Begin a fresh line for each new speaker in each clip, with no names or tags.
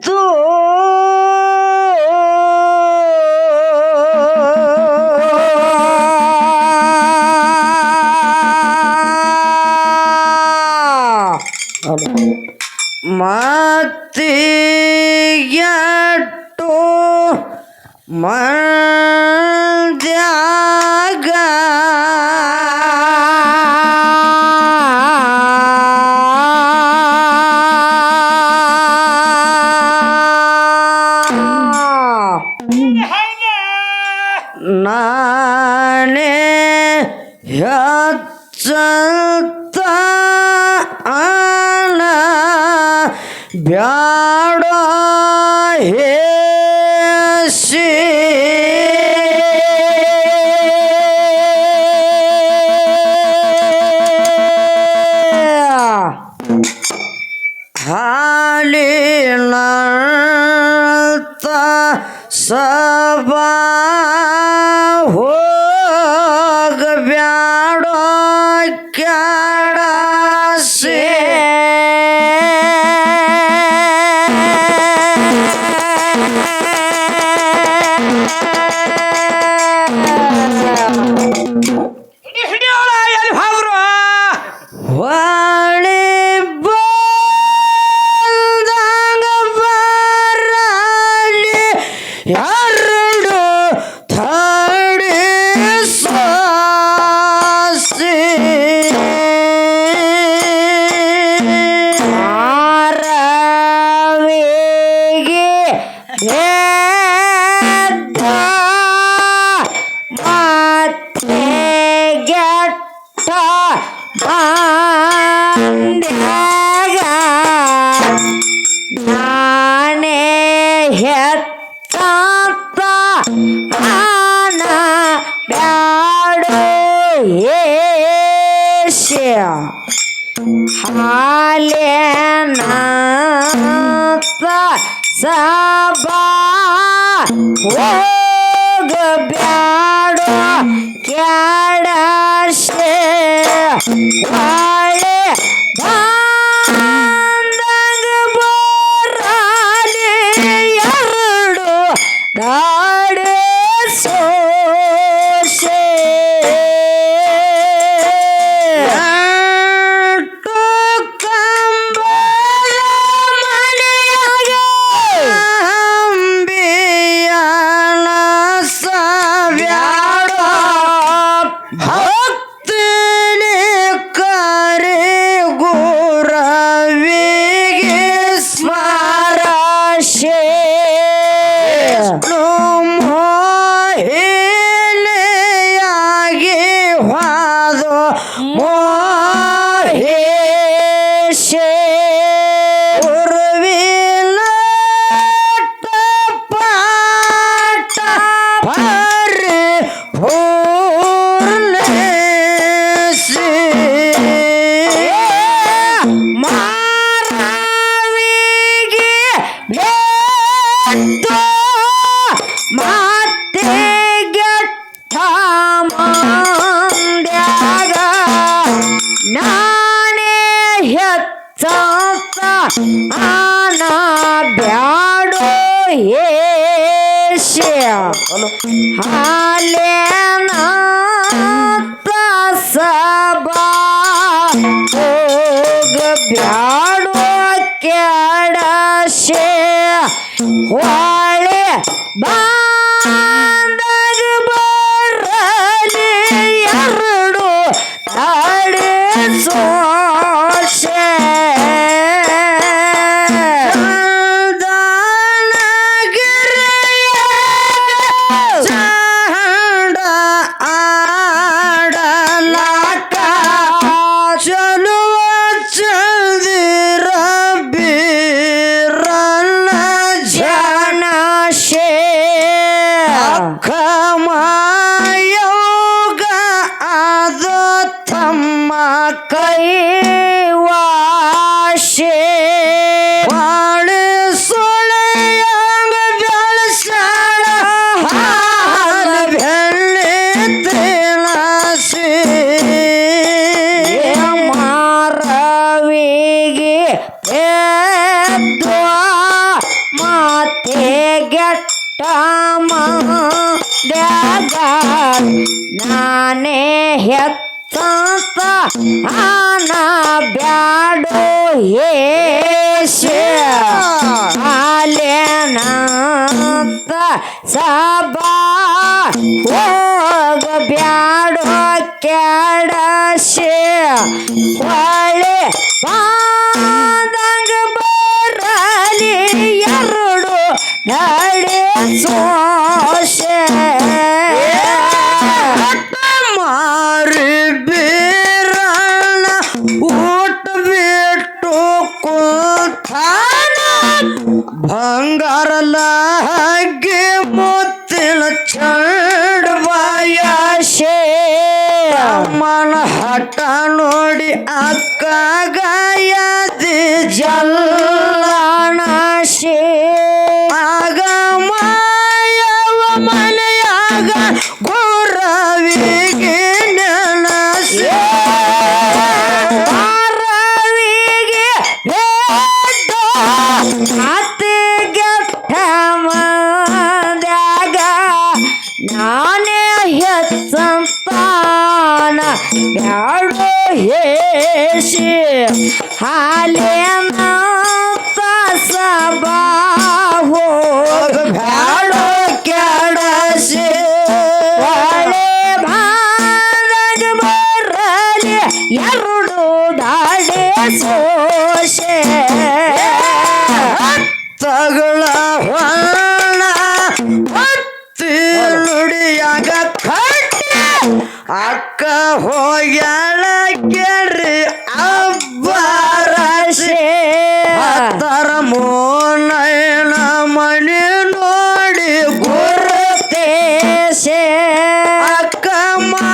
do ಹೇಸಿ মহেশে ಬ್ಯಾಡೋ ಕೆಡಶೆ ಹೊಳೆ ಬಾಂದಾಗ ಆನ ಬ್ಯಾಡೋ ಏಲೇನಂತ ಸಬಾ ಹೋಗ ಬ್ಯಾಡೋ ಕೆಡಶೆ ಹೊಳೆ ಬಾದಂಗ ಬರಲಿ ಎರಡು
ನಡೆ ಸೋ ನಾನೇ ಹೆಚ್ಚಂತಾನ ಯಾರು ಹೇಸಿ ಹಾಲೆ ಸಬಾ ಹೋ ಬ್ಯಾಡ.
my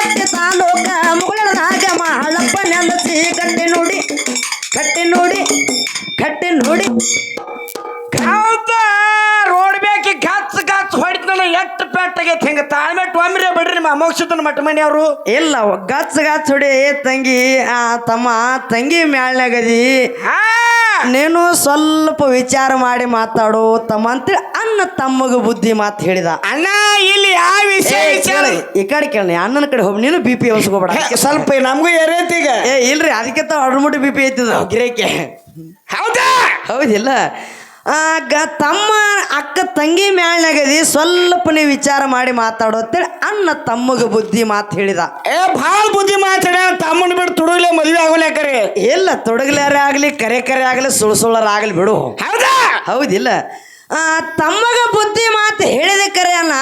ಕಟ್ಟಿ ನೋಡಿ ಕಟ್ಟೆ ನೋಡಿ
ಹೌದ ರೋಡ್ ಬೇಕಿ ಗಚ್ ಗಚ್ ಹೊಡಿತ ನನಗೆ ಎಷ್ಟು ಪೆಟ್ಟಾಗೈತೆ ಹಿಂಗ ತಾಳ್ಮೆ ಟೊಮ್ರೆ ಬಿಡ್ರಿ ನಿಮ್ಮ ಅಮೋಕ್ಷತನ ಮಟ್ಟ ಮನೆ ಅವರು?
ಇಲ್ಲ ಗಚ್ ಗಚ್ ಹೊಡಿ ತಂಗಿ ಆ ತಮ್ಮ ತಂಗಿ ಮ್ಯಾಳ್ನಾಗದಿ ನೀನು ಸ್ವಲ್ಪ ವಿಚಾರ ಮಾಡಿ ಮಾತಾಡು ತಮ್ಮ ಅಂತೇಳಿ ಅನ್ನ ತಮ್ಮಗ ಬುದ್ಧಿ ಮಾತು ಹೇಳಿದ.
ಅಣ್ಣ ಇಲ್ಲಿ ಆ ವಿಷಯ ವಿಚಾರ
ಈ ಕಡೆ ಕೇಳಿ ಅಣ್ಣನ ಕಡೆ ಹೋಗಿ ನೀನು ಬಿ ಪಿ ಹೊಸ್ಕೋಬೇಡ
ಸ್ವಲ್ಪ ನಮಗೂ ಏರೈತಿ ಈಗ.
ಏ ಇಲ್ರಿ ಅದಕ್ಕೆ ಅಡ್ಮುಟ್ಟಿ ಬಿ ಪಿ ಐತಿದ ಗಿರೇಕೆ.
ಹೌದಾ?
ಹೌದಿಲ್ಲ. ಆ, ಗ ತಮ್ಮ ಅಕ್ಕ ತಂಗಿ ಮ್ಯಾಳ್ನಾಗದಿ ಸ್ವಲ್ಪ ನೀವು ವಿಚಾರ ಮಾಡಿ ಮಾತಾಡು ಅಂತೇಳಿ ಅಣ್ಣ ತಮ್ಮಗ ಬುದ್ಧಿ ಮಾತು ಹೇಳಿದ.
ಏ ಭಾಳ ಬುದ್ಧಿ ಮಾತಾಡ ತಮ್ಮನ ಬಿಟ್ಟು ತುಡುಗ್ಲೆ ಮದುವೆ ಕರೆ
ಇಲ್ಲ ತೊಡಗ್ಲಾರೇ ಆಗಲಿ ಕರೆ ಕರೆ ಆಗಲಿ ಸುಳ್ಳು ಸುಳ್ಳರ ಆಗಲಿ ಬಿಡು.
ಹೌದಾ?
ಹೌದಿಲ್ಲ. ತಮ್ಮಗ ಬುದ್ಧಿ ಮಾತು ಹೇಳಿದೆ ಕರೆಯನ್ನ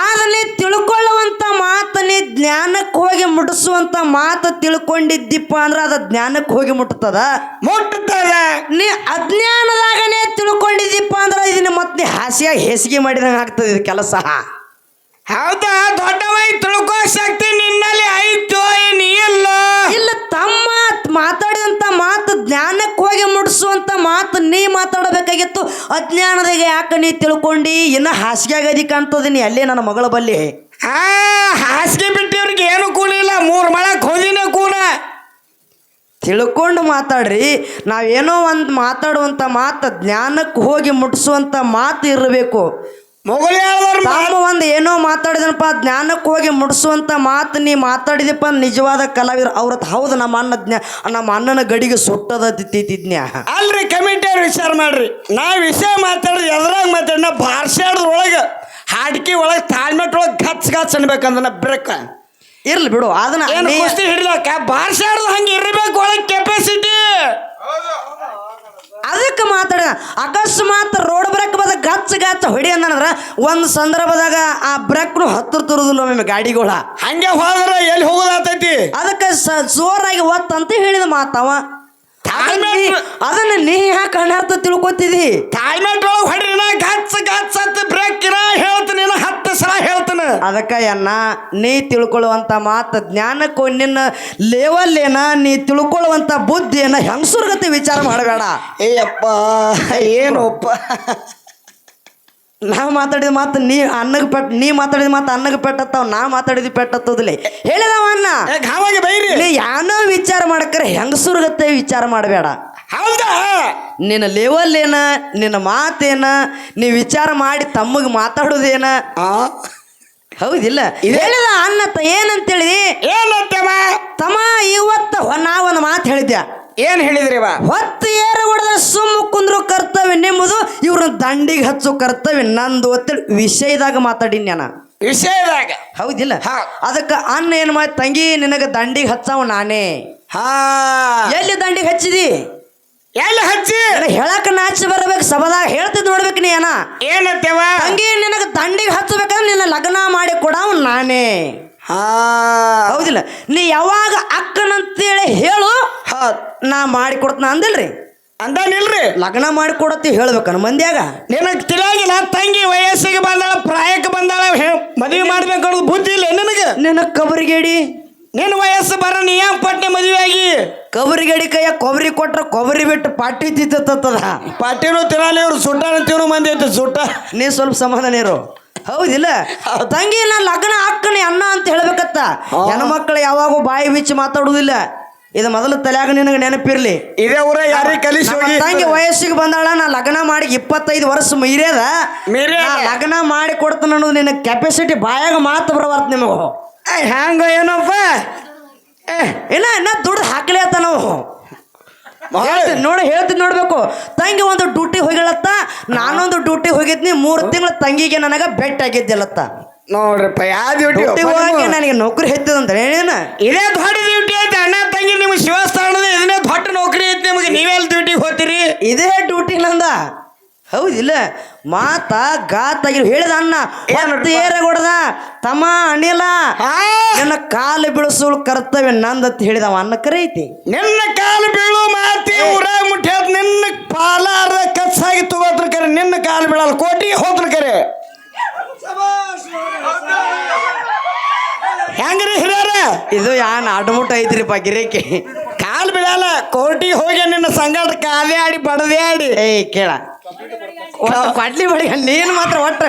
ಆದಲ್ಲಿ
ಆದ್ರೆ ತಿಳ್ಕೊಳ್ಳುವಂತ ಮಾತು ನೀ ಜ್ಞಾನಕ್ಕೆ ಹೋಗಿ ಮುಟ್ಟಿಸುವಂತ ಮಾತು ತಿಳ್ಕೊಂಡಿದ್ದಿಪ್ಪ ಅಂದ್ರೆ ಅದು ಜ್ಞಾನಕ್ಕೆ ಹೋಗಿ ಮುಟ್ಟುತ್ತದ
ಮುಟ್ಟುತ್ತದ
ನೀ ಅಜ್ಞಾನದಾಗನೇ ತಿಳ್ಕೊಂಡಿದ್ದಿಪ್ಪ ಅಂದ್ರೆ ಇದನ್ನ ಮತ್ತೆ ನೀ ಹೆಸಿಗೆ ಹೇಸಿಗೆ ಮಾಡಿದಂಗೆ ಆಗ್ತದೆ ಇದು ಕೆಲಸ.
ಹೌದಾ ದೊಡ್ಡವೈ ತಿಳ್ಕೋ ಶಕ್ತಿ ನಿನ್ನಲ್ಲಿ ಐತೋ ಇಲ್ಲ
ತಮ್ಮ ಮಾತಾಡಿದಂತ ಮಾತು ಜ್ಞಾನಕ್ಕೆ ಹೋಗಿ ಮುಡಿಸುವಂತ ಮಾತು ನೀ ಮಾತಾಡಬೇಕಾಗಿತ್ತು. ಅಜ್ಞಾನದಾಗ ಯಾಕೆ ನೀ ತಿಳ್ಕೊಂಡು? ಇನ್ನ ಹಾಸಿಗೆ ಆಗದಿ ಕಾಣ್ತದೀನಿ. ನೀ ಅಲ್ಲೇ ನನ್ನ ಮಗಳ ಬಲ್ಲಿ.
ಆ ಹಾಸಿಗೆ ಬಿಟ್ಟಿವ್ರಿಗೆ ಏನು ಕೂಲಿಲ್ಲ ಮೂರು ಮೂರ್ ಮಳಕ್ ಕೂಲ.
ತಿಳ್ಕೊಂಡು ಮಾತಾಡ್ರಿ. ನಾವೇನೋ ಒಂದು ಮಾತಾಡುವಂಥ ಮಾತು ಜ್ಞಾನಕ್ಕೆ ಹೋಗಿ ಮುಟ್ಟಿಸುವಂಥ ಮಾತು ಇರಬೇಕು. ತಾಮ ಒಂದು ಏನೋ ಮಾತಾಡಿದನಪ್ಪ ಜ್ಞಾನಕ್ಕೆ ಹೋಗಿ ಮುಡಿಸುವಂತ ಮಾತು ನೀ ಮಾತಾಡಿದಪ್ಪ ನಿಜವಾದ ಕಲಾವಿದ್ರು. ಅವ್ರ ಹೌದು ನಮ್ಮ ಅಣ್ಣ ಜ್ಞಾ ನಮ್ಮ ಅಣ್ಣನ ಗಡಿಗೆ ಸುಟ್ಟದ ತಿತ್ತಿದ್ನ್ಯಾ
ಅಲ್ರಿ ಕಮಿಟಿಯವ್ರು ವಿಚಾರ ಮಾಡ್ರಿ. ನಾ ವಿಷಯ ಮಾತಾಡಿದ್ರೆ ಎದ್ರಾಗ ಮಾತಾಡಿ ನಾ ಒಳಗ ಹಾಡ್ಕಿ ಒಳಗೆ ತಾಳ್ಮೆಟ್ ಒಳಗೆ ಗಚ್ ಗಚ್ ಅನ್ಬೇಕಂದ್ರೆ ನಾ ಬ್ರೇಕ್.
ಇರ್ಲಿ ಬಿಡು ಅದನ್ನ
ಏನು
ನೀ-
ಕುಸ್ತಿ ಹಿಡಿಲಕ್ಕ? ಬಾರ್ಸಾಡ್ದು ಹಂಗೆ ಇರಬೇಕು ಒಳಗೆ ಕೆಪಾಸಿಟಿ
ಅದಕ್ಕೆ ಮಾತಾಡ. ಅಕಸ್ಮಾತ್ ರೋಡ್ ಬ್ರೇಕ್ ಬದ ಗಚ್ಚ ಗಚ್ಚ ಹೊಡಿ ಅಂದ್ರೆ ಒಂದು ಸಂದರ್ಭದಾಗ ಆ ಬ್ರೇಕ್ನು ಹತ್ತಿರ ತರುದಿಲ್ಲ ಒಮ್ಮೆ ಗಾಡಿಗಳ.
ಹಂಗೆ ಹೋದ್ರೆ ಎಲ್ಲಿ ಹೋಗೋದಾತೈತಿ?
ಅದಕ್ಕೆ ಜೋರಾಗಿ ಒತ್ತಂತ ಹೇಳಿದ ಮಾತಾವ. ಅದನ್ನ ನೀ ಯಾಕೆ ಅನರ್ಥ ತಿಳ್ಕೊತಿದಿ? ಅದಕ್ಕೆ ಅನ್ನ ನೀ ತಿಳ್ಕೊಳ್ಳುವಂಥ ಮಾತು ಜ್ಞಾನಕ್ಕೂ ನಿನ್ನ ಲೆವೆಲ್ ಏನ ನೀ ತಿಳ್ಕೊಳ್ಳುವಂಥ ಬುದ್ಧಿಯನ್ನ ಹೆಂಗಸುರ್ಗತಿ ವಿಚಾರ ಮಾಡಬೇಡ.
ಏಯಪ್ಪ ಏನಪ್ಪ?
ನಾವು ಮಾತಾಡಿದ ಮಾತು ನೀ ಅನ್ನಕ್ಕೆ ಪೆಟ್ ನೀ ಮಾತಾಡಿದ ಮಾತು ಅನ್ನಕ್ಕೆ ಪೆಟ್ಟತ್ತಾವ ನಾ ಮಾತಾಡಿದ ಪೆಟ್ಟತ್ತದಲ್ಲಿ ಹೇಳಿದವ ಅನ್ನ
ಬೈರಿ.
ನೀ ಯಾನೋ ವಿಚಾರ ಮಾಡಕ್ರೆ ಹೆಂಗಸುರ್ಗತೆ ವಿಚಾರ ಮಾಡಬೇಡ.
ಹೌದಾ?
ನಿನ್ನ ಲೆವೆಲ್ ಏನ ನಿನ್ನ ಮಾತೇನ ನೀ ವಿಚಾರ ಮಾಡಿ ತಮ್ಮಗೆ ಮಾತಾಡೋದೇನ
ಆ?
ಹೌದಿಲ್ಲ. ಹೇಳಿದ ಅನ್ನ ಏನಂತ ಹೇಳಿದಿ
ಏನಂತವ?
ತಮ್ಮ ಇವತ್ತು ನಾವೊಂದು ಮಾತು ಹೇಳಿದ್ಯಾ?
ಏನ್ ಹೇಳಿದ್ರಿ
ಹೊತ್ತು ಏರು ಹೊಡೆದ ಸುಮ್ಮ ಕುಂದ್ರು ಕರ್ತವ್ಯ ನಿಮ್ಮದು ಇವ್ರನ್ನ ದಂಡಿಗೆ ಹಚ್ಚು ಕರ್ತವ್ಯ ನಂದು ಒತ್ತಡ ವಿಷಯದಾಗ ಮಾತಾಡಿನಿ ನಾನು.
ವಿಷಯದಾಗ?
ಹೌದಿಲ್ಲ. ಅದಕ್ಕೆ ಅನ್ನ ಏನು ಮಾಡಿ ತಂಗಿ ನಿನಗೆ ದಂಡಿಗೆ ಹಚ್ಚಾವ ನಾನೇ.
ಹಾ.
ಎಲ್ಲಿ ದಂಡಿಗೆ ಹಚ್ಚಿದಿ?
ಎಲ್ಲಿ ಹಚ್ಚಿ?
ಹೇಳಕ್ ನಾಚಿ ಬರ್ಬೇಕು ಸಭದಾಗ ಹೇಳ್ತಿದ್ ನೋಡ್ಬೇಕು ನೀ ಏನ?
ಏನತ್ತೇವ
ಹಂಗೆ ನಿನಗೆ ದಂಡಿಗೆ ಹಚ್ಚಬೇಕಂದ್ರೆ ನಿನ್ನ ಲಗ್ನ ಮಾಡಿ ಕೊಡವ್ ನಾನೇ.
ಹಾ.
ಹೌದಿಲ್ಲ? ನೀ ಯಾವಾಗ ಅಕ್ಕನಂತೇಳಿ ಹೇಳು
ಹ.
ನಾ ಮಾಡಿ ಕೊಡ್ತಾ ಅಂದಿಲ್ರಿ?
ಅಂದ ನಿಲ್ರಿ
ಲಗ್ನ ಮಾಡಿ ಕೊಡತ್ತಿ ಹೇಳ್ಬೇಕನ ಮಂದ್ಯಾಗ?
ನಿನಗ್ ತಿಳಿಯಾಗಿಲ್ಲ ತಂಗಿ ವಯಸ್ಸಿಗೆ ಬಂದಾಳ ಪ್ರಾಯಕ್ಕೆ ಬಂದಾಳ ಮದುವೆ ಮಾಡ್ಬೇಕು ಅನ್ನೋದು ಬುದ್ಧಿ ಇಲ್ಲ ನಿನಗೆ?
ನಿನ್ನ ಕಬರಿಗೇಡಿ?
ನಿನ್ನ ವಯಸ್ಸು ಬರ ನೀ ಏನ್ ಪಟ್ನೆ ಮದುವೆ ಆಗಿ
ಗಡಿ ಕೈಯ ಕೊಬ್ಬರಿ ಕೊಟ್ರ ಕೊಬ್ಬರಿ ಬಿಟ್ಟು ಪಾಟಿ ತಿತ್ತದ.
ಪಾಟಿನೂ ತಿನ್ನಲಿ ಇವ್ರು ಸುಟ್ಟಾನ ತಿನ್ನು ಮಂದಿ ಐತೆ ಸುಟ್ಟ
ನೀ ಸ್ವಲ್ಪ ಸಮಾಧಾನ ಇರು. ಹೌದಿಲ್ಲ? ತಂಗಿ ನಾ ಲಗ್ನ ಹಾಕ್ಕಣಿ ಅಣ್ಣ ಅಂತ ಹೇಳ್ಬೇಕತ್ತ. ಹೆಣ್ಮಕ್ಳು ಯಾವಾಗೂ ಬಾಯಿ ಬಿಚ್ಚಿ ಮಾತಾಡುವುದಿಲ್ಲ. ಇದು ಮೊದಲು ತಲೆಯಾಗ ನಿನಗೆ ನೆನಪಿರ್ಲಿ.
ಇದೇ ಊರ ಯಾರಿಗೆ ಕಲಿಸಿ ಹೋಗಿ.
ತಂಗಿ ವಯಸ್ಸಿಗೆ ಬಂದಾಳ ನಾ ಲಗ್ನ ಮಾಡಿ ಇಪ್ಪತ್ತೈದು ವರ್ಷ ಮೀರ್ಯದ. ಲಗ್ನ ಮಾಡಿ ಕೊಡ್ತಾನ ಅನ್ನೋದು ನಿನ್ನ ಕೆಪಾಸಿಟಿ ಬಾಯಾಗ ಮಾತು ಬರಬಾರ್ದು ನಿಮಗೂ.
ಹ್ಯಾಂಗ ಏನಪ್ಪ?
ಇಲ್ಲ ಇನ್ನ ದುಡ್ಡು ಹಾಕ್ಲಿ ಅತ್ತ ನಾವು. ನೋಡಿ ಹೇಳ್ತೀನಿ ನೋಡ್ಬೇಕು. ತಂಗಿ ಒಂದು ಡ್ಯೂಟಿ ಹೋಗಿಳತ್ತ ನಾನೊಂದು ಡ್ಯೂಟಿ ಹೋಗಿದ್ನಿ ಮೂರು ತಿಂಗಳು ತಂಗಿಗೆ ನನಗೆ ಬೆಟ್ ಆಗಿದ್ದಿಲ್ಲತ್ತ.
ನೋಡ್ರಪ್ಪ ಯಾವ ಡ್ಯೂಟಿ
ಡ್ಯೂಟಿ ಹೋಗಿ ನನಗೆ ನೌಕರಿ ಹೆಚ್ಚಿದಂದ್ರೆ ಏನು
ಇದೇ ದೊಡ್ಡ ಡ್ಯೂಟಿ ಐತೆ ಅಣ್ಣ ತಂಗಿ ನಿಮ್ಗೆ ಶಿವಸ್ಥಾನದ ಇದನ್ನೇ ದೊಡ್ಡ ನೌಕರಿ ಐತೆ ನಿಮಗೆ ನೀವೇ ಡ್ಯೂಟಿಗೆ ಹೋಗ್ತೀರಿ?
ಇದೇ ಡ್ಯೂಟಿ ನಂದ ಹೌದಿಲ್ಲ ಮಾತ ಗಾತಾಗಿ ಹೇಳಿದ ಅಣ್ಣ ಏರೆ ಏರಗೊಡದ ತಮ್ಮ
ಅನಿಲ.
ನನ್ನ ಕಾಲು ಬಿಡಿಸುಳು ಕರ್ತವ್ಯ ಅಂತ ಹೇಳಿದವ ಅನ್ನ ಕರೈತಿ.
ನಿನ್ನ ಕಾಲು ಬೀಳು ಮಾತಿ ಊರ ಮುಟ್ಟ್ಯಾದ ನಿನ್ನ ಪಾಲಾರ ಕಚ್ಚಾಗಿ ತಗೋತ್ರ ಕರೆ ನಿನ್ನ ಕಾಲು ಬೀಳಲ್ಲ ಕೋಟಿ ಹೋದ್ರ ಕರೆ. ಹೆಂಗ್ರಿ ಹಿರಿಯರ?
ಇದು ಯಾನ್ ಅಡ್ಮುಟ್ ಐತ್ರಿ ಗಿರೇಕಿ.
ಕಾಲು ಬೀಳಲ್ಲ ಕೋರ್ಟಿಗೆ ಹೋಗಿ ನಿನ್ನ ಸಂಗಡ ಕಾದೇ ಆಡಿ ಬಡದೇ ಆಡಿ
ಏಯ್ ಕೇಳ. ಒಟ್ಟು ಬಳಿ ನೀನು ಮಾತ್ರ ಒಟ್ಟು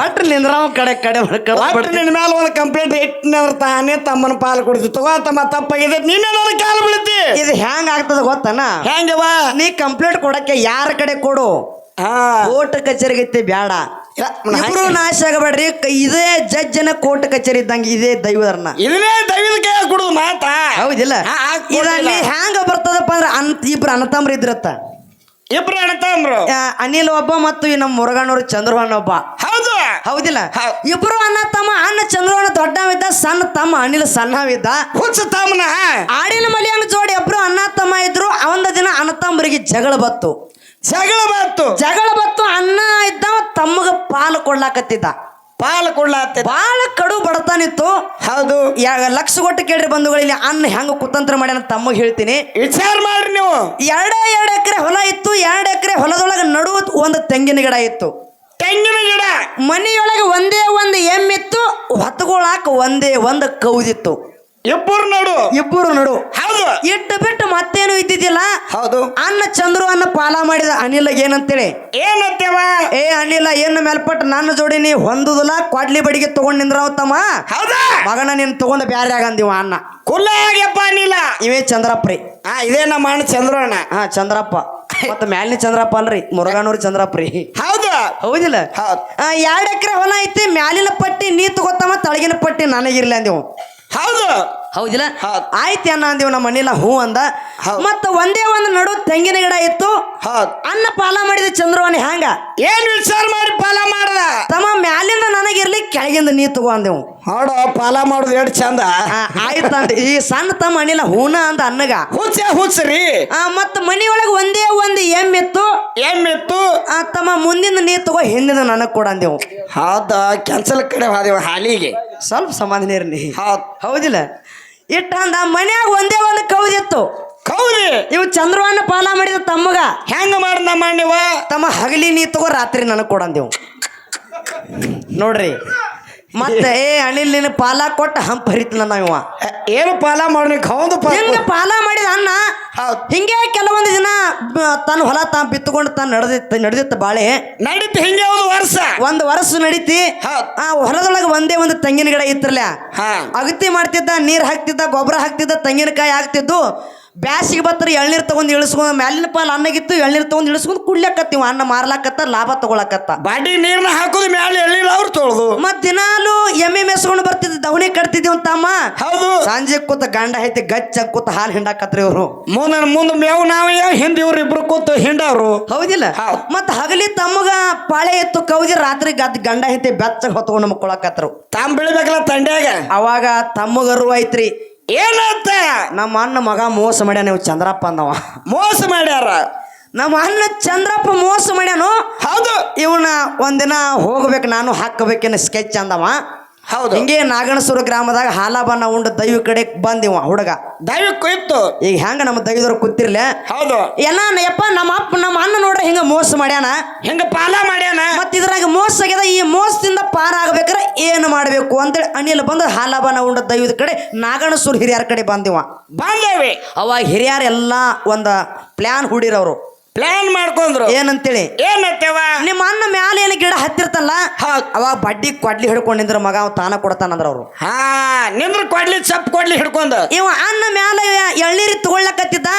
ಒಟ್ಟು ನಿಂದ್ರಾವ ಕಡೆ ಕಡೆ
ಒಟ್ಟು ನಿನ್ನ ಮೇಲೆ ಒಂದು ಕಂಪ್ಲೇಂಟ್ ಇಟ್ಟಿನವ್ರ ತಾನೇ ತಮ್ಮನ ಪಾಲು ಕೊಡ್ತಿ ತಗೋ ತಮ್ಮ ತಪ್ಪಾಗಿದೆ. ನೀನೇ ನನ್ನ ಕಾಲು ಬೀಳ್ತಿ?
ಇದು ಹ್ಯಾಂಗ ಆಗ್ತದ ಗೊತ್ತನ?
ಹೆಂಗವ
ನೀ ಕಂಪ್ಲೇಂಟ್ ಕೊಡಕ್ಕೆ ಯಾರ ಕಡೆ ಕೊಡು? ಕೋರ್ಟ್ ಕಚೇರಿಗೆ
ಬೇಡ
ಇಬ್ರು ನಾಶ ಆಗಬೇಡ್ರಿ. ಇದೇ ಜಡ್ಜನ ಕೋರ್ಟ್ ಕಚೇರಿ ಇದ್ದಂಗೆ ಇದೇ ದೈವದರ್ನ
ಇದನ್ನೇ ದೈವದ ಕೈ ಕೊಡುದು ಮಾತಾ?
ಹೌದಿಲ್ಲ. ಇದರಲ್ಲಿ. ಹ್ಯಾಂಗ ಬರ್ತದಪ್ಪ ಅಂದ್ರೆ ಅಂತ ಇಬ್ರು ಅಣ್ಣತಮ್ರ ಇದ್ರತ್ತ
ಇಬ್ರು ಅಣ್ಣತಮ್ರು
ಅಂದ್ರು ಅನಿಲ್ ಒಬ್ಬ ಮತ್ತು ಈ ನಮ್ಮ ಮುರುಗಣ್ಣವ್ರು ಚಂದ್ರವಣ್ಣ ಒಬ್ಬ.
ಹೌದು.
ಹೌದಿಲ್ಲ? ಇಬ್ರು ಅಣ್ಣ ತಮ್ಮ ಅಣ್ಣ ಚಂದ್ರವಣ್ಣ ದೊಡ್ಡವಿದ್ದ ಸಣ್ಣ ತಮ್ಮ ಅನಿಲ್ ಸಣ್ಣವಿದ್ದ
ಹುಚ್ಚ ತಮ್ಮನ.
ಆಡಿನ ಮಲಿಯಂಗ ಜೋಡಿ ಇಬ್ರು ಅಣ್ಣ ತಮ್ಮ ಇದ್ರು. ಅವಂದ ದಿನ ಅಣ್ಣ ತಮ್ಮರಿಗೆ ಜಗಳ ಬತ್ತು
ಜಗಳ ಬಂತು.
ಜಗಳ ಬತ್ತು ಅಣ್ಣ ಇದ್ದ ತಮ್ಮಗ ಪಾಲು ಕೊಡ್ಲಾಕತ್ತಿದ್ದ.
ಪಾಲು ಕೊಡ್ಲಾತ
ಬಾಳ ಕಡು ಬಡತಾನಿತ್ತು
ಹೌದು.
ಯಾ- ಲಕ್ಷ ಕೊಟ್ಟು ಕೇಳ್ರಿ ಬಂಧುಗಳು ಇಲ್ಲಿ ಅನ್ನ ಹೆಂಗ ಕುತಂತ್ರ ಮಾಡ್ಯಾನ ತಮ್ಮಗೆ ಹೇಳ್ತೀನಿ.
ವಿಚಾರ ಮಾಡ್ರಿ ನೀವು.
ಎರಡೇ ಎರಡು ಎಕರೆ ಹೊಲ ಇತ್ತು. ಎರಡು ಎಕರೆ ಹೊಲದೊಳಗೆ ನಡು ಒಂದು ತೆಂಗಿನ ಗಿಡ ಇತ್ತು.
ತೆಂಗಿನ ಗಿಡ.
ಮನೆಯೊಳಗೆ ಒಂದೇ ಒಂದು ಎಮ್ಮಿತ್ತು ಹೊತ್ಕೊಳಾಕ ಒಂದೇ ಒಂದು ಕೌದಿತ್ತು.
ಇಬ್ಬರು ನಡು.
ಇಬ್ಬರು ನಡು.
ಹೌದು.
ಇಟ್ಟು ಬಿಟ್ಟು ಮತ್ತೇನು ಇದ್ದಿದ್ದಿಲ್ಲ?
ಹೌದು.
ಅನ್ನ ಚಂದ್ರು ಅನ್ನ ಪಾಲ ಮಾಡಿದ ಅನಿಲ ಏನಂತೇಳಿ?
ಏನತ್ತೇವ
ಏ ಅನಿಲ ಏನು ಮೇಲ್ಪಟ್ಟು ನನ್ನ ಜೋಡಿ ನೀ ಹೊಂದುದಿಲ್ಲ ಕೊಡ್ಲಿ ಬಡಿಗೆ ತಗೊಂಡ್ ನಿಂದ್ರಾವ ತಮ್ಮ.
ಹೌದಾ?
ಮಗನ ನೀನು ತಗೊಂಡ ಬ್ಯಾರೆ ಆಗಂದಿವ ಅನ್ನ.
ಕುಲ್ಲ ಆಗ್ಯಪ್ಪ ಇವೇ
ಇವೇ ರೀ
ಹಾ ಇದೇ ನಮ್ಮ ಅಣ್ಣ ಚಂದ್ರಣ್ಣ.
ಹಾ ಚಂದ್ರಪ್ಪ. ಮತ್ತೆ ಮ್ಯಾಲಿನ ಚಂದ್ರಪ್ಪ ಅಲ್ರಿ ಮುರುಗಾನೂರು ರೀ
ಹೌದು.
ಹೌದಿಲ್ಲ?
ಹೌದು.
ಎರಡು ಎಕರೆ ಹೊಲ ಐತಿ ಮ್ಯಾಲಿನ ಪಟ್ಟಿ ನೀ ತಗೋತಮ್ಮ ತಳಗಿನ ಪಟ್ಟಿ ನನಗಿರ್ಲಿ ಅಂದೇವು.
ಹೌದು.
ಹೌದಿಲ್ಲ?
ಹೌದು.
ಆಯ್ತು ಅನ್ನ ಅಂದೇವು ನಮ್ಮ ಮನೆಯಲ್ಲ ಹೂ ಅಂದ. ಮತ್ತೆ ಒಂದೇ ಒಂದು ನಡು ತೆಂಗಿನ ಗಿಡ ಇತ್ತು.
ಹೌದು.
ಅನ್ನ ಪಾಲ ಮಾಡಿದ ಚಂದ್ರವಾಣಿ ಹ್ಯಾಂಗ?
ಏನ್ ವಿಚಾರ ಮಾಡಿ ಪಾಲ ಮಾಡದ?
ತಮ್ಮ ಮ್ಯಾಲಿಂದ ನನಗಿರ್ಲಿ ಕೆಳಗಿಂದ ನೀ ತಗೋ ಅಂದೇವು.
ನೋಡು ಪಾಲ ಮಾಡುದು ಎಷ್ಟು ಚಂದ?
ಆಯ್ತ ಆಯ್ತು ಅಂದ. ಈ ಸಣ್ಣ ತಮ್ಮ ಅನಿಲ ಹೂನ ಅಂದ ಅನ್ನಗ
ಹುಚ್ಚ ಹುಚ್ಚರಿ
ರೀ. ಮತ್ತ ಮನಿಯೊಳಗ ಒಂದೇ ಒಂದು ಎಮ್ಮಿತ್ತು
ಎಮ್ಮಿತ್ತು
ಆ, ತಮ್ಮ ಮುಂದಿನ ನೀ ತಗೋ ಹಿಂದಿನ ನನಗೆ ಕೊಡ ಅಂದೆವು.
ಹೌದ? ಕ್ಯಾನ್ಸಲ್ ಕಡೆ ಹೋದೆವು ಹಾಲಿಗೆ.
ಸ್ವಲ್ಪ ಸಮಾಧಾನ ಇರ್ಲಿ
ಹೌದು.
ಹೌದಿಲ್ಲ? ಇಟ್ಟ ಅಂದ ಮನ್ಯಾಗ ಒಂದೇ ಒಂದು ಕೌದಿತ್ತು
ಕೌದಿ?
ಇವು ಚಂದ್ರವನ್ನ ಪಾಲ ಮಾಡಿದ ತಮ್ಮಗ.
ಹೆಂಗ ಮಾಡ್ದ ನಮ್ಮ ನೀವ?
ತಮ್ಮ ಹಗಲಿ ನೀ ತಗೋ ರಾತ್ರಿ ನನಗೆ ಕೊಡಂದೆವು ನೋಡ್ರಿ ಮತ್ತೆ ಏ ಅನಿಲ್ ನಿನ್ನ ಪಾಲ ಕೊಟ್ಟ ಹಂಪ ಹರಿತನ ನಾವಿವ
ಏನು ಪಾಲ ಮಾಡಿ ಹೌದು
ಹಿಂಗೆ ಪಾಲ ಮಾಡಿದ ಅನ್ನ. ಹಿಂಗೆ ಕೆಲವೊಂದು ದಿನ ತನ್ನ ಹೊಲ ತಾ ಬಿತ್ತುಕೊಂಡು ತಾನು ನಡೆದಿತ್ತು ನಡೆದಿತ್ತು ಬಾಳೆ.
ನಡೀತು ಹಿಂಗೆ ಒಂದು ವರ್ಷ.
ಒಂದು ವರ್ಷ ನಡೀತಿ. ಆ ಹೊಲದೊಳಗೆ ಒಂದೇ ಒಂದು ತೆಂಗಿನ ಗಿಡ ಇತ್ರಲ್ಲ
ಹಾ.
ಅಗತಿ ಮಾಡ್ತಿದ್ದ ನೀರ್ ಹಾಕ್ತಿದ್ದ ಗೊಬ್ಬರ ಹಾಕ್ತಿದ್ದ ತೆಂಗಿನಕಾಯಿ ಹಾಕ್ತಿದ್ದು ಬ್ಯಾಸಿಗೆ ಬತ್ತರ ಎಳ್ನೀರು ತಗೊಂಡ್ ಇಳಿಸ್ಕೊಂಡ್ ಮ್ಯಾಲಿನ ಪಾಲ್ ಅನ್ನಗಿತ್ತು ಎಳ್ನೀರು ತಗೊಂಡ್ ಇಳಿಸ್ಕೊಂಡು ಕುಡ್ಲಕತ್ತೀವಿ ಅನ್ನ ಮಾರ್ಲಾಕತ್ತ ಲಾಭ ತಗೊಳಕತ್ತ.
ಬಾಡಿ ನೀರ್ನ ಹಾಕೋದು ಮ್ಯಾಲೆ ಎಳ್ನೀರು ಅವ್ರು ತೊಳ್ದು.
ಮತ್ ದಿನಾಲು ಎಮ್ಮೆ ಮೆಸ್ಕೊಂಡು ಬರ್ತಿದ್ವಿ ದವಣಿ ಕಟ್ತಿದ್ದೀವಿ ತಮ್ಮ.
ಹೌದು.
ಸಂಜೆ ಕೂತ ಗಂಡ ಐತಿ ಗಚ್ಚ ಕೂತ ಹಾಲು ಹಿಂಡಾಕತ್ರಿ ಇವರು.
ಮುಂದೆ ಮುಂದೆ ಮೇವು ನಾವು ಯಾವ ಹಿಂದೆ ಇವ್ರು ಇಬ್ರು ಕೂತು ಹಿಂಡವ್ರು.
ಹೌದಿಲ್ಲ?
ಹೌದ್.
ಮತ್ ಹಗಲಿ ತಮ್ಮಗ ಪಾಳೆ ಎತ್ತು ಕೌದಿ ರಾತ್ರಿ ಗದ್ ಗಂಡ ಐತಿ ಬೆಚ್ಚಗೆ ಹೊತ್ಕೊಂಡು ಮಕ್ಕೊಳಕತ್ರು
ತಾಮ್ ಬೆಳಿಬೇಕಲ್ಲ ತಂಡ್ಯಾಗ?
ಅವಾಗ ತಮ್ಮಗರು ಐತ್ರಿ.
ಏನಂತ?
ನಮ್ಮ ಅಣ್ಣ ಮಗ ಮೋಸ ಮಾಡ್ಯಾನ ನೀವು ಚಂದ್ರಪ್ಪ ಅಂದವ.
ಮೋಸ ಮಾಡ್ಯಾರ?
ನಮ್ಮ ಅಣ್ಣ ಚಂದ್ರಪ್ಪ ಮೋಸ ಮಾಡ್ಯಾನು?
ಹೌದು.
ಇವನ ಒಂದಿನ ಹೋಗ್ಬೇಕು ನಾನು ಹಾಕಬೇಕಿನ ಸ್ಕೆಚ್ ಅಂದವ.
ಹೌದು.
ಹಿಂಗೆ ನಾಗಣಸೂರು ಗ್ರಾಮದಾಗ ಹಾಲ ಬಣ್ಣ ಉಂಡು ದೈವ ಕಡೆ ಬಂದಿವ ಹುಡುಗ.
ದೈವ ಕುಯ್ತು.
ಈಗ ಹೆಂಗ ನಮ್ಮ ದೈವದವ್ರು ಕೂತಿರ್ಲೆ?
ಹೌದು.
ಎಲ್ಲ ಯಪ್ಪ ನಮ್ಮ ಅಪ್ಪ ನಮ್ಮ ಅಣ್ಣ ನೋಡ್ರೆ ಹಿಂಗ ಮೋಸ ಮಾಡ್ಯಾನ?
ಹಿಂಗ ಪಾಲ ಮಾಡ್ಯಾನ?
ಮತ್ತೆ ಇದ್ರಾಗ ಮೋಸ ಆಗ್ಯದ ಈ ಮೋಸದಿಂದ ಪಾರ ಮಾಡಬೇಕು ಅಂತೇಳಿ ಅನಿಲ್ ಬಂದು ಹಾಲಬನ ಉಂಡ ದೈವದ ಕಡೆ ನಾಗಣಸೂರ್ ಹಿರಿಯರ ಕಡೆ ಬಂದಿವ.
ಬಂದೇವಿ.
ಅವಾಗ ಹಿರಿಯರೆಲ್ಲ ಒಂದು ಪ್ಲಾನ್ ಹುಡಿರವರು.
ಪ್ಲಾನ್ ಮಾಡ್ಕೊಂಡ್ರು.
ಏನಂತೇಳಿ?
ಏನತ್ತೇವ?
ನಿಮ್ಮ ಅನ್ನ ಮ್ಯಾಲೆ ಏನು ಗಿಡ ಹತ್ತಿರ್ತಲ್ಲ
ಅವ
ಅವಾಗ ಬಡ್ಡಿ ಕೊಡ್ಲಿ ಹಿಡ್ಕೊಂಡಿದ್ರ ಮಗ ಅವ್ ತಾನ ಕೊಡ್ತಾನಂದ್ರ ಅವ್ರು
ಹಾ ನಿಂದ್ರ ಕೊಡ್ಲಿ ಸಪ್ ಕೊಡ್ಲಿ ಹಿಡ್ಕೊಂಡ.
ಇವ ಅನ್ನ ಮ್ಯಾಲೆ ಎಳ್ನೀರಿ ತಗೊಳ್ಳಕತ್ತಿದ್ದ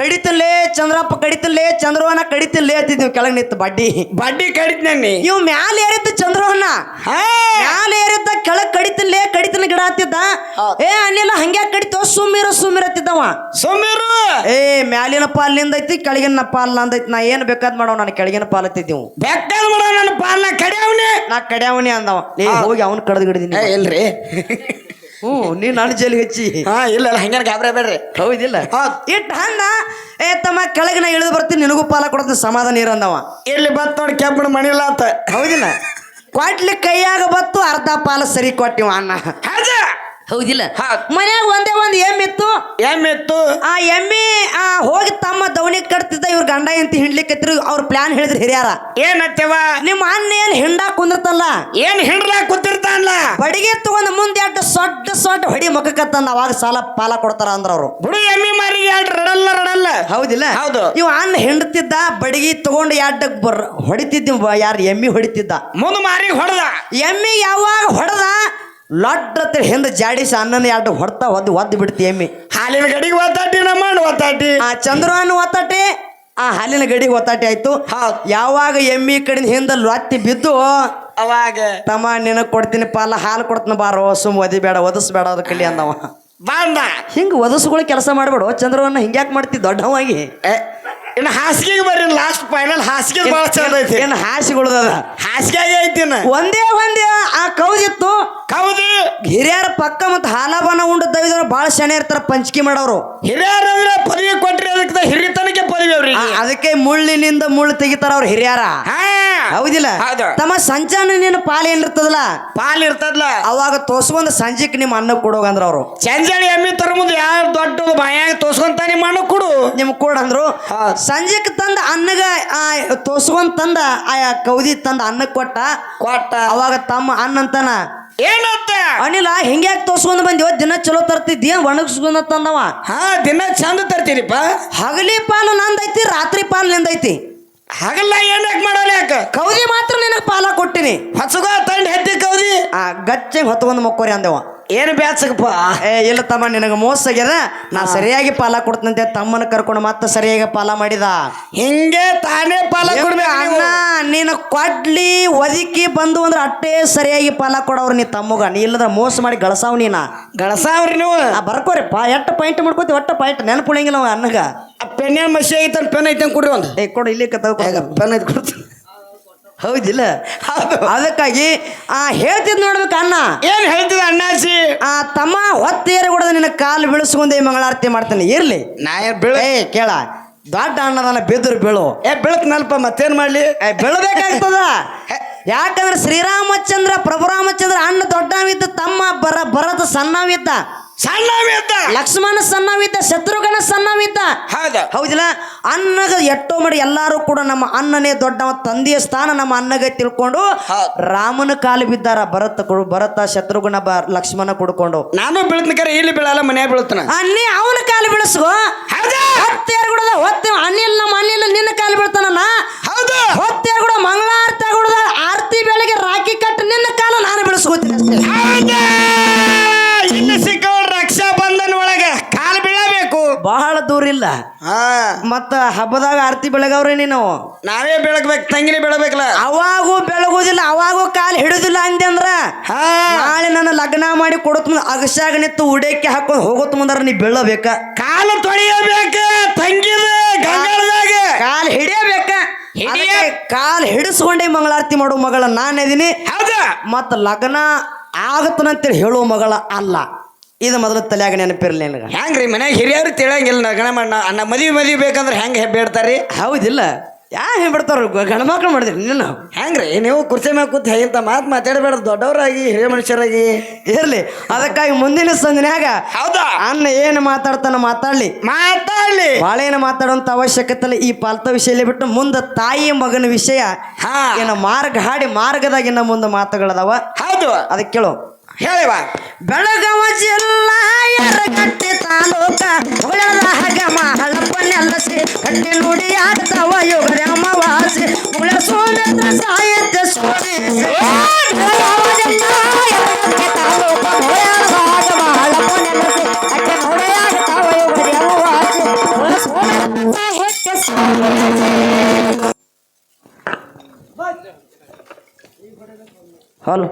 ಕಡಿತಲ್ಲೇ ಚಂದ್ರಪ್ಪ ಕಡಿತಲ್ಲೇ ಚಂದ್ರವನ ಕಡಿತಲ್ಲೇ ಅಂತಿದ್ವಿ ಕೆಳಗೆ ನಿಂತು ಬಡ್ಡಿ.
ಬಡ್ಡಿ ಕಡಿದ್ನಿ
ಇವ್ ಮ್ಯಾಲ ಏರಿದ್ದ ಚಂದ್ರವನ್ನ. ಮ್ಯಾಲ ಏರಿದ್ದ ಕೆಳಗ್ ಕಡಿತಲ್ಲೇ ಕಡಿತನ ಗಿಡ ಹತ್ತಿದ್ದ ಏ ಅನಿಲ ಹಂಗ್ಯಾ ಕಡಿತೋ? ಸುಮ್ಮಿರ ಸುಮ್ಮಿರ ಹತ್ತಿದ್ದವ
ಸುಮ್ಮಿರು
ಏ ಮ್ಯಾಲಿನ ಪಾಲ್ ನಿಂದೈತಿ ಕೆಳಗಿನ ಪಾಲ್ ಐತಿ. ನಾ ಏನು ಬೇಕಾದ್ ಮಾಡೋ ನಾನು ಕೆಳಗಿನ ಪಾಲ್ ಬೇಕಾದ
ಬೆಕ್ಕದ ಮಾಡೋ ನನ್ನ ಪಾಲನ ಕಡಿಯವನಿ?
ನಾ ಕಡ್ಯಾವನಿ ಅಂದವ. ಏ ಹೋಗಿ ಅವನ್ ಕಡ್ದು ಹಿಡಿದೀನಿ
ಇಲ್ರಿ.
ಹ್ಞೂ ನೀ ನಾನು ಜೈಲಿಗೆ ಹಚ್ಚಿ.
ಹಾ ಇಲ್ಲ ಇಲ್ಲ ಹಂಗೇನು ಗಾಬರಿ ಬೇಡ್ರಿ.
ಹೌದಿಲ್ಲ.
ಹೌದ್.
ಇಟ್ಟು ಹಣ್ಣ ಏ ತಮ್ಮ ಕೆಳಗೆ ನಾ ಇಳಿದು ಬರ್ತೀನಿ ನಿನಗೂ ಪಾಲ ಕೊಡ್ತೀನಿ ಸಮಾಧಾನ ಇರಂದವ
ಇಲ್ಲಿ ಬತ್ ನೋಡಿ ಕೆಂಪಣ ಮಣಿಲ್ಲ ಅಂತ
ಹೌದಿಲ್ಲ. ಕೊಟ್ಲಿ ಕೈಯಾಗ ಬತ್ತು ಅರ್ಧ ಪಾಲ ಸರಿ ಕೊಟ್ಟಿವ ಅಣ್ಣ. ಹೌದಿಲ್ಲ?
ಹೌದ್.
ಮನ್ಯಾಗ ಒಂದೇ ಒಂದು ಎಮ್ಮಿತ್ತು
ಎಮ್ಮಿತ್ತು
ಆ ಎಮ್ಮಿ ಆ ಹೋಗಿ ತಮ್ಮ ದವಣಿ ಕಟ್ತಿದ್ದ ಇವ್ರ ಗಂಡ ಅಂತ ಹಿಂಡ್ಲಿಕ್ಕತ್ತಿರು ಅವ್ರ ಪ್ಲಾನ್ ಹೇಳಿದ್ರು ಹಿರಿಯಾರ.
ಏನತ್ತವ?
ನಿಮ್ಮ ಅಣ್ಣ ಏನ್ ಹಿಂಡ ಕುಂದಿರ್ತಲ್ಲ
ಏನ್ ಹಿಂಡ್ಲಾ ಕುಂತಿರ್ತಾನಲ್ಲ
ಬಡಿಗೆ ತಗೊಂಡ್ ಮುಂದೆ ಅಡ್ಡ ಸೊಡ್ಡ ಸೊಡ್ಡ ಹೊಡಿ ಮುಖಕ್ಕತ್ತಂದ ಅವಾಗ ಸಾಲ ಪಾಲ ಕೊಡ್ತಾರ ಅಂದ್ರ ಅವ್ರು.
ಬಿಡು ಎಮ್ಮಿ ಮಾರಿಗೆ ಎರಡು ರಡಲ್ಲ ರಡಲ್ಲ.
ಹೌದಿಲ್ಲ?
ಹೌದು.
ಇವ ಅಣ್ಣ ಹಿಂಡ್ತಿದ್ದ ಬಡಿಗೆ ತಗೊಂಡು ಎಡ್ಡ ಬರ್ ಹೊಡಿತಿದ್ದ ಯಾರು ಎಮ್ಮಿ ಹೊಡಿತಿದ್ದ.
ಮುಂದ್ ಮಾರಿಗೆ ಹೊಡೆದ.
ಎಮ್ಮಿ ಯಾವಾಗ ಹೊಡೆದ ಲೊಡ್ಡ ಹಿಂದೆ ಜಾಡಿಸಿ ಅನ್ನನ ಎರಡು ಹೊಡ್ತಾ ಒದ್ದು ಒದ್ದು ಬಿಡ್ತಿ ಎಮ್ಮಿ.
ಹಾಲಿನ ಗಡಿಗೆ ಒತ್ತಾಟಿ ನಮ್ಮ ಒತ್ತಾಟಿ.
ಆ ಚಂದ್ರನ ಒತ್ತಾಟಿ ಆ ಹಾಲಿನ ಗಡಿಗೆ ಒತ್ತಾಟಿ ಆಯ್ತು. ಯಾವಾಗ ಎಮ್ಮಿ ಕಡಿಂದ ಹಿಂದೆ ಲತ್ತಿ ಬಿದ್ದು
ಅವಾಗ.
ತಮ್ಮ ನಿನಗೆ ಕೊಡ್ತೀನಿ ಪಾಲ ಹಾಲು ಕೊಡ್ತೀನಿ ಬಾರೋ ಸುಮ್ ಒದಿಬೇಡ ಒದಿಸ್ಬೇಡ ಅದ್ರ ಕಲಿ ಅಂದವ.
ಬಾಂದ.
ಹಿಂಗೆ ಒದಸ್ಗಳು ಕೆಲಸ ಮಾಡ್ಬೇಡು ಚಂದ್ರವನ್ನ ಹಿಂಗ್ಯಾಕೆ ಮಾಡ್ತಿ ದೊಡ್ಡವಾಗಿ
ಏ, ಇನ್ನು ಹಾಸಿಗೆಗೆ ಬರ್ರಿ ಲಾಸ್ಟ್ ಫೈನಲ್ ಹಾಸಿಗೆ ಭಾಳ ಚಂದ ಐತಿ.
ಏನು ಹಾಸಿಗುಳ್ದದ
ಹಾಸಿಗೆ ಐತಿ
ಒಂದೇ ಒಂದೇ ಆ ಕೌದಿತ್ತು
ಕೌದು
ಹಿರಿಯರ ಪಕ್ಕ ಮತ್ತು ಹಾಲಬನ ಉಂಡು ದವಿದವ್ರು ಭಾಳ ಶನಿ ಇರ್ತಾರ ಪಂಚಕಿ ಮಾಡೋರು.
ಹಿರಿಯರಂದ್ರೆ ಪದವಿ ಕೊಟ್ರಿ ಅದಕ್ಕೆ ಹಿರಿತನಕ್ಕೆ ಪದವಿ
ಅವ್ರಿ
ಅವ್ರಿಗೆ
ಅದಕ್ಕೆ ಮುಳ್ಳಿನಿಂದ ಮುಳ್ಳು ತೆಗಿತಾರ ಅವ್ರ ಹಿರಿಯರ. ಹೌದಿಲ್ಲ?
ಹೌದು.
ತಮ್ಮ ಸಂಚಾನ ನಿನ್ನ ಪಾಲ ಏನಿರ್ತದಲ್ಲ
ಪಾಲ್ ಇರ್ತದಲ್ಲ
ಅವಾಗ ತೋರ್ಸ್ಕೊಂಡ್ ಸಂಜೆಕ್ ನಿಮ್ಮ ಅನ್ನ ಕೊಡೋಗಂದ್ರ ಅವರು.
ಸಂಜಾಣಿ ಎಮ್ಮಿ ತರ ಮುಂದೆ ಯಾರು ದೊಡ್ಡ ಬಾಯಾಗ ತೋಸ್ಕೊಂತ ನಿಮ್ಮ ಕೊಡು
ನಿಮ್ ಕೊಡಂದ್ರು
ಅಂದ್ರು.
ಸಂಜೆಕ್ ತಂದ ಅನ್ನಗ ತೋಸ್ಕೊಂಡ್ ತಂದ ಆ ಕೌದಿ ತಂದ ಅನ್ನಕ್ ಕೊಟ್ಟ.
ಕೊಟ್ಟ.
ಅವಾಗ ತಮ್ಮ ಅನ್ನ ಅಂತಾನ
ಏನಂತ?
ಅನಿಲ ಹಿಂಗ್ಯಾಕ್ ತೋರ್ಸ್ಕೊಂಡ್ ಬಂದಿವ ದಿನ ಚಲೋ ತರ್ತಿದ್ದಿ ಒಣಗಿಸ್ಕೊಂಡ ತಂದವ?
ಹಾ ದಿನ ಚಂದ ತರ್ತೀರಿಪ್ಪ.
ಹಗಲಿ ಪಾಲು ನಂದೈತಿ ರಾತ್ರಿ ಪಾಲು ನಿಂದೈತಿ.
ಹಗಲ್ಲ ಏನಕ್ ಮಾಡಲ್ಲ ಯಾಕ?
ಕೌದಿ ಮಾತ್ರ ನಿನಗ್ ಪಾಲ ಕೊಟ್ಟಿನಿ.
ಹಸುಗ ತಂಡ ಹೆತ್ತಿ ಕೌದಿ.
ಆ ಗಚ್ಚಂಗ್ ಹೊತ್ಕೊಂಡ್ ಮಕ್ಕೋರಿ ಅಂದವ.
ಏನು ಬ್ಯಾಚಕಪ್ಪ
ಏ ಇಲ್ಲ ತಮ್ಮ ನಿನಗೆ ಮೋಸ ಆಗ್ಯದ ನಾ ಸರಿಯಾಗಿ ಪಾಲ ಕೊಡ್ತಂತೆ ತಮ್ಮನ ಕರ್ಕೊಂಡು ಮತ್ತೆ ಸರಿಯಾಗಿ ಪಾಲ ಮಾಡಿದ.
ಹಿಂಗೆ ತಾನೇ ಪಾಲ ಕೊಡ್ಬೇಕು
ಅಣ್ಣ ನೀನು ಕೊಡ್ಲಿ ಒದಕಿ ಬಂದು ಅಂದ್ರೆ ಅಟ್ಟೇ ಸರಿಯಾಗಿ ಪಾಲ ಕೊಡವ್ರು ನೀ ತಮ್ಮಗ. ನೀ ಇಲ್ಲದ್ರ ಮೋಸ ಮಾಡಿ ಗಳಸಾವ್ ನೀನ.
ಗಳಸಾವ್ರಿ ನೀವು.
ಆ ಬರ್ಕೋರಿ ಪಾ ಎಟ್ಟ ಪಾಯಿಂಟ್ ಮಾಡ್ಕೋತಿ ಒಟ್ಟ ಪಾಯಿಂಟ್ ನೆನಪುಳಿಂಗಿಲ್ಲ ಅವ ಅನ್ನಗ
ಪೆನ್ ಮಸಿ ಐತನ್ ಪೆನ್ ಐತನ್ ಕೊಡ್ರಿ ಒಂದು.
ಏ ಕೊಡು ಇಲ್ಲಿ ಕತ್ತ
ಪೆನ್ ಐತೆ ಕೊಡ್ತೀನಿ.
ಹೌದಿಲ್ಲ. ಅದಕ್ಕಾಗಿ ಆ ಹೇಳ್ತಿದ್ ನೋಡ್ಬೇಕು ಅಣ್ಣ.
ಏನ್ ಹೇಳ್ತಿದ ಅಣ್ಣಾಜಿ?
ಆ ತಮ್ಮ ಹೊತ್ತೇರಿ ಕೂಡ ನಿನ್ನ ಕಾಲು ಬೆಳೆಸ್ಕೊಂಡೇ ಮಂಗಳಾರತಿ ಮಾಡ್ತಾನೆ. ಇರ್ಲಿ.
ನಾ ಏನ್ ಬೀಳ
ಏ ಕೇಳ. ದೊಡ್ಡ ಅಣ್ಣದನ್ನ ಬಿದ್ರು ಬೀಳು.
ಏ ನಲ್ಪ ಮತ್ತೇನ್ ಮಾಡ್ಲಿ?
ಬೀಳ್ಬೇಕಾಗ್ತದ. ಯಾಕಂದ್ರೆ ಶ್ರೀರಾಮಚಂದ್ರ ಪ್ರಭುರಾಮಚಂದ್ರ ಅಣ್ಣ ದೊಡ್ಡವಿದ್ದ ತಮ್ಮ ಬರ ಬರದ ಸಣ್ಣವಿದ್ದ
ಸಣ್ಣ ಇದ್ದ
ಲಕ್ಷ್ಮಣ ಸಣ್ಣವಿದ್ದ ಶತ್ರುಘ್ನ ಸಣ್ಣವಿದ್ದ.
ಹೌದ.
ಹೌದಿಲ್ಲ? ಅನ್ನಗ ಎಟ್ಟೋ ಮಾಡಿ ಎಲ್ಲಾರು ಕೂಡ ನಮ್ಮ ಅನ್ನನೇ ದೊಡ್ಡವ ತಂದೆಯ ಸ್ಥಾನ ನಮ್ಮ ಅಣ್ಣಗೆ ತಿಳ್ಕೊಂಡು ರಾಮನ ಕಾಲು ಬಿದ್ದಾರ ಭರತ ಕೊಡು ಭರತ ಶತ್ರುಘ್ನ ಬ ಲಕ್ಷ್ಮಣ ಕುಡ್ಕೊಂಡು.
ನಾನು ಬೀಳ್ತಾರೆ ಇಲ್ಲಿ ಬೀಳಲ್ಲ ಮನೆ ಬೀಳ್ತಾನ.
ಅನ್ನಿ ಅವನ ಕಾಲು ಬೀಳಿಸ್ಕೋ.
ಹೌದಾ.
ಹೊತ್ತೇರ್ಗುಡದ ಹೊತ್ತ ಅನಿಲ್ ನಮ್ಮ ಅನಿಲ್ ನಿನ್ನ ಕಾಲು ಬೀಳ್ತಾನ ಇಲ್ಲ.
ಹಾ.
ಮತ್ತ ಹಬ್ಬದಾಗ ಆರತಿ ಬೆಳಗವ್ರಿ ನೀನು
ನಾವೇ? ಬೆಳಗ್ಬೇಕು ತಂಗಿನೇ ಬೆಳಬೇಕಲ್ಲ
ಅವಾಗೂ ಬೆಳಗುದಿಲ್ಲ ಅವಾಗೂ ಕಾಲು ಹಿಡುದಿಲ್ಲ ಅಂದೆ ಅಂದ್ರ?
ಹಾ.
ನಾಳೆ ನನ್ನ ಲಗ್ನ ಮಾಡಿ ಕೊಡತ್ ಮುಂದೆ ಅಗಸ್ಯಾಗ ನಿಂತು ಉಡೇಕೆ ಹಾಕೊಂಡು ಹೋಗೋತ್ ಮುಂದಾರ ನೀ ಬೆಳಬೇಕ.
ಕಾಲು ತೊಳೆಯಬೇಕ ತಂಗಿದ ಗಂಗಾಳದಾಗ.
ಕಾಲ್ ಹಿಡಿಯಬೇಕ.
ಹಿಡಿಯ-
ಅದಕ್ಕೆ ಕಾಲ್ ಹಿಡಿಸ್ಕೊಂಡೆ ಮಂಗಳಾರತಿ ಮಾಡೋ ಮಗಳ ನಾನು ಇದೀನಿ.
ಹೌದಾ?
ಮತ್ತ ಲಗ್ನ ಆಗತ್ತನಂತೇಳಿ ಹೇಳೋ ಮಗಳ ಅಲ್ಲ. ಇದು ಮೊದಲು ತಲೆಯಾಗ ನೆನಪಿರಲಿಲ್ಲ ಹೆಂಗ್
ರೀ ಮನ್ಯಾಗ ಹಿರಿಯರು ತಿಳಂಗಿಲ್ಲ ಗಣಮಣ್ಣ ಅನ್ನ ಮದುವೆ ಮದುವೆ ಬೇಕಂದ್ರೆ ಹೆಂಗ್ ಬೇಡ್ತಾರಿ
ಹೌದಿಲ್ಲ. ಯಾ ಹೇಳ್ಬಿಡ್ತಾರ ಗಣಮಕ್ಳು ಮಾಡಿದ್ರಿ ನಿನ್ನ
ಹೆಂಗ್ರಿ ನೀವು ಕುರ್ಚಿ ಮ್ಯಾಗ ಕೂತ್ ಹೇಗಿಂತ ಮಾತು ಮಾತಾಡಬೇಡ ದೊಡ್ಡವರಾಗಿ ಹಿರಿಯ ಮನುಷ್ಯರಾಗಿ.
ಇರ್ಲಿ. ಅದಕ್ಕಾಗಿ ಮುಂದಿನ ಸಂಜನ್ಯಾಗ
ಹೌದಾ?
ಅನ್ನ ಏನು ಮಾತಾಡ್ತಾನ ಮಾತಾಡ್ಲಿ.
ಮಾತಾಡ್ಲಿ.
ಬಾಳೇನ ಮಾತಾಡುವಂತ ಅವಶ್ಯಕತೆ ಇಲ್ಲ ಈ ಪಾಲ್ತ ವಿಷಯ ಬಿಟ್ಟು ಮುಂದೆ ತಾಯಿ ಮಗನ ವಿಷಯ
ಹಾ.
ಏನ ಮಾರ್ಗ ಹಾಡಿ ಮಾರ್ಗದಾಗ ಇನ್ನ ಮುಂದೆ ಮಾತುಗಳದಾವ.
ಹೌದು.
ಅದಕ್ಕೆ ಕೇಳು.
ಹೇಳಿವ
ಬೆಳಗಾವ ಜಿಲ್ಲಾ ಯರಗಟ್ಟಿ ತಾಲೂಕ ಉಳದ ಹಗಮ ಹಳಪ ನೆಲಸಿ ಕಟ್ಟಿ ನುಡಿ ಆಗ್ತಾವ ಯೋಗದ ಅಮಾವಾಸ್ಯೆ ಉಳ ಸೋಮೇಂದ್ರ ಸಾಹಿತ್ಯ ಸೋರಿ ಬೆಳಗಾವ ಜಿಲ್ಲಾ ಯರಗಟ್ಟಿ ತಾಲೂಕ ಉಳದ ಹಗಮ ಹಳಪ ನೆಲಸಿ ಕಟ್ಟಿ ನುಡಿ ಆಗ್ತಾವ ಯೋಗದ ಅಮಾವಾಸ್ಯೆ ಉಳ ಸೋಮೇಂದ್ರ ಸಾಹಿತ್ಯ ಸೋರಿ ಹಲೋ